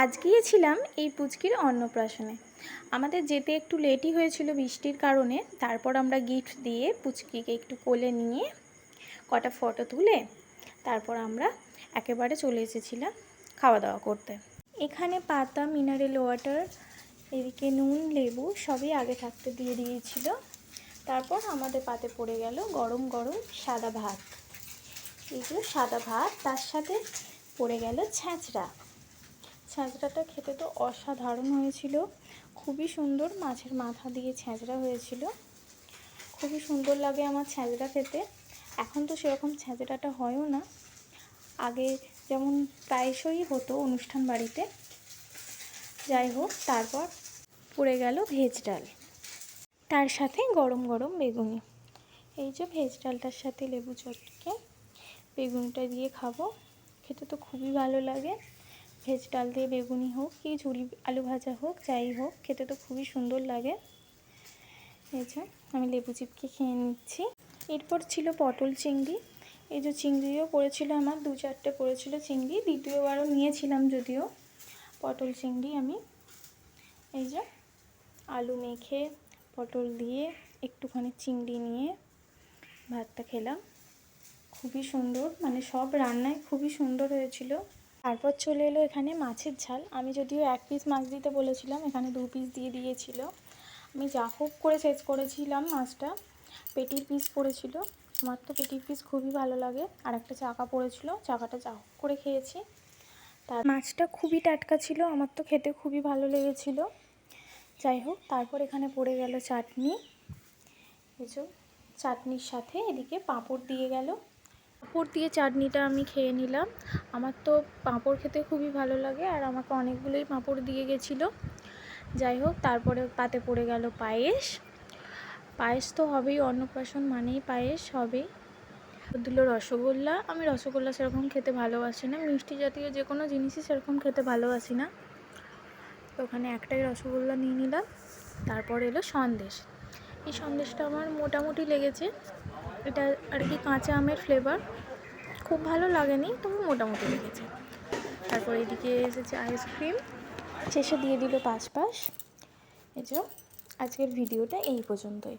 আজ গিয়েছিলাম এই পুচকির অন্নপ্রাশনে। আমাদের যেতে একটু লেটই হয়েছিল বৃষ্টির কারণে, তারপর আমরা গিফট দিয়ে পুচকিকে একটু কোলে নিয়ে কটা ফটো তুলে তারপর আমরা একেবারে চলে এসেছিলাম খাওয়া দাওয়া করতে। এখানে পাতা, মিনারেল ওয়াটার, এদিকে নুন, লেবু সবই আগে থাকতে দিয়ে দিয়েছিল। তারপর আমাদের পাতে পড়ে গেল গরম গরম সাদা ভাত। এই সাদা ভাত, তার সাথে পড়ে গেল ছ্যাঁচড়া ছ্যাঁচড়াটা খেতে তো অসাধারণ হয়েছিল। খুবই সুন্দর মাছের মাথা দিয়ে ছ্যাঁচড়া হয়েছিল। খুবই সুন্দর লাগে আমার ছ্যাঁচড়া খেতে। এখন তো সেরকম ছ্যাঁচড়াটা হয়ও না। আগে যেমন প্রায়শই হতো অনুষ্ঠান বাড়িতে। যাই হোক, তারপর পড়ে গেল ভেজ ডাল। তার সাথে গরম গরম বেগুনি। এই যে ভেজ ডালটার সাথে লেবু চটকে বেগুনটা দিয়ে খাব। খেতে তো খুবই ভালো লাগে। ভেজ ডাল দিয়ে বেগুনি হোক কি ঝুড়ি আলু ভাজা হোক, যাই হোক, খেতে তো খুবই সুন্দর লাগে। এই যে আমি লেবু চিপকে খেয়ে নিচ্ছি। এরপর ছিল পটল চিংড়ি। এই যে চিংড়িও পড়েছিল আমার, দু চারটে পড়েছিল চিংড়ি, দ্বিতীয়বারও নিয়েছিলাম যদিও পটল চিংড়ি আমি। এই যে আলু মেখে পটল দিয়ে একটুখানি চিংড়ি নিয়ে ভাতটা খেলাম। খুবই সুন্দর মানে সব রান্নায় খুবই সুন্দর হয়েছিল। তারপর চলে এলো এখানে মাছের ঝাল। আমি যদিও এক পিস মাছ দিতে বলেছিলাম, এখানে দু পিস দিয়ে দিয়েছিল। আমি যা হোক করে শেষ করেছিলাম মাছটা। পেটির পিস পড়েছিল। আমার তো পেটির পিস খুবই ভালো লাগে। আর একটা চাকা পড়েছিল, চাকাটা যা হোক করে খেয়েছি। তার মাছটা খুবই টাটকা ছিল, আমার তো খেতে খুবই ভালো লেগেছিল। যাই হোক, তারপর এখানে পড়ে গেল চাটনি। এই চাটনির সাথে এদিকে পাঁপড় দিয়ে গেল। পাঁপড় দিয়ে চাটনিটা আমি খেয়ে নিলাম। আমার তো পাঁপড় খেতে খুবই ভালো লাগে আর আমাকে অনেকগুলোই পাঁপড় দিয়ে গেছিল। যাই হোক, তারপরে পাতে পড়ে গেল পায়েস। পায়েস তো হবেই, অন্নপ্রাশন মানেই পায়েস হবেই দিল রসগোল্লা, আমি রসগোল্লা সেরকম খেতে ভালোবাসি না। মিষ্টি জাতীয় যে কোনো জিনিসই সেরকম খেতে ভালোবাসি না। তো ওখানে একটাই রসগোল্লা নিয়ে নিলাম। তারপর এলো সন্দেশ। এই সন্দেশটা আমার মোটামুটি লেগেছে। এটা আর কি কাঁচা আমের ফ্লেভার খুব ভালো লাগেনি তবে মোটামুটি লেগেছে। তারপর এদিকে এসেছে আইসক্রিম শেষে দিয়ে দিল পাশ পাশ এই আজকের ভিডিওটা এই পর্যন্তই।